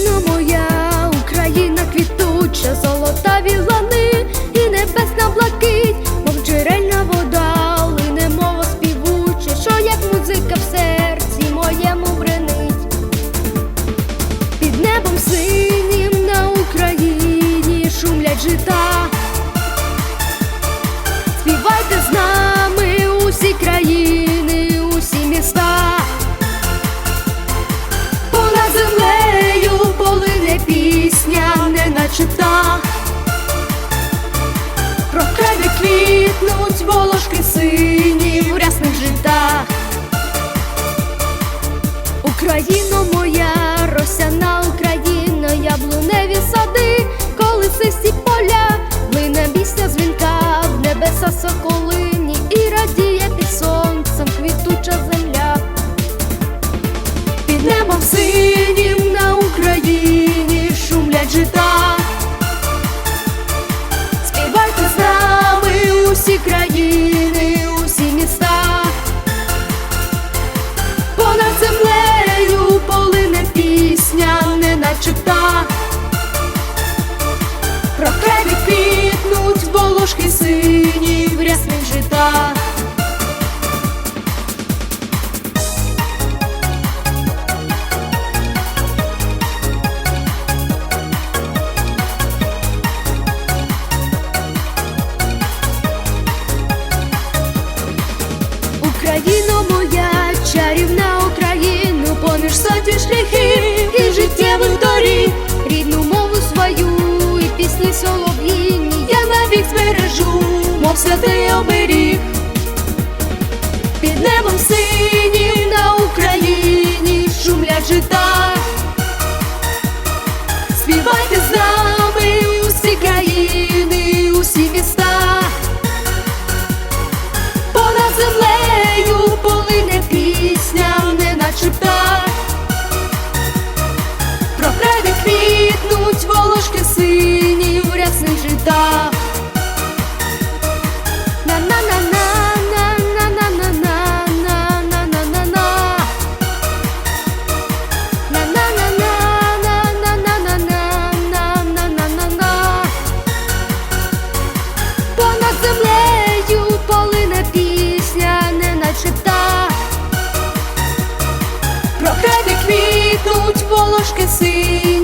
Україна моя, Україна квітуча, золотаві лани і небесна блакить, мов джерельна вода, лине мова співуча, що як музика в серці моєму бренить. Під небом синім на Україні шумлять жита. Будь волошки наче. Про креві квітнуть волошки сині в рясних житах. Україно моя, чарівна Україну, поміж сотні шляхів навік збережу, мов святий оберіг. Під небом синім на Україні шумлять жита. Співайте з нами усі країни, усі міста. Понад землею полине пісня, не наче птах. Про креві квітнуть волошки сині рясних дорожки сині.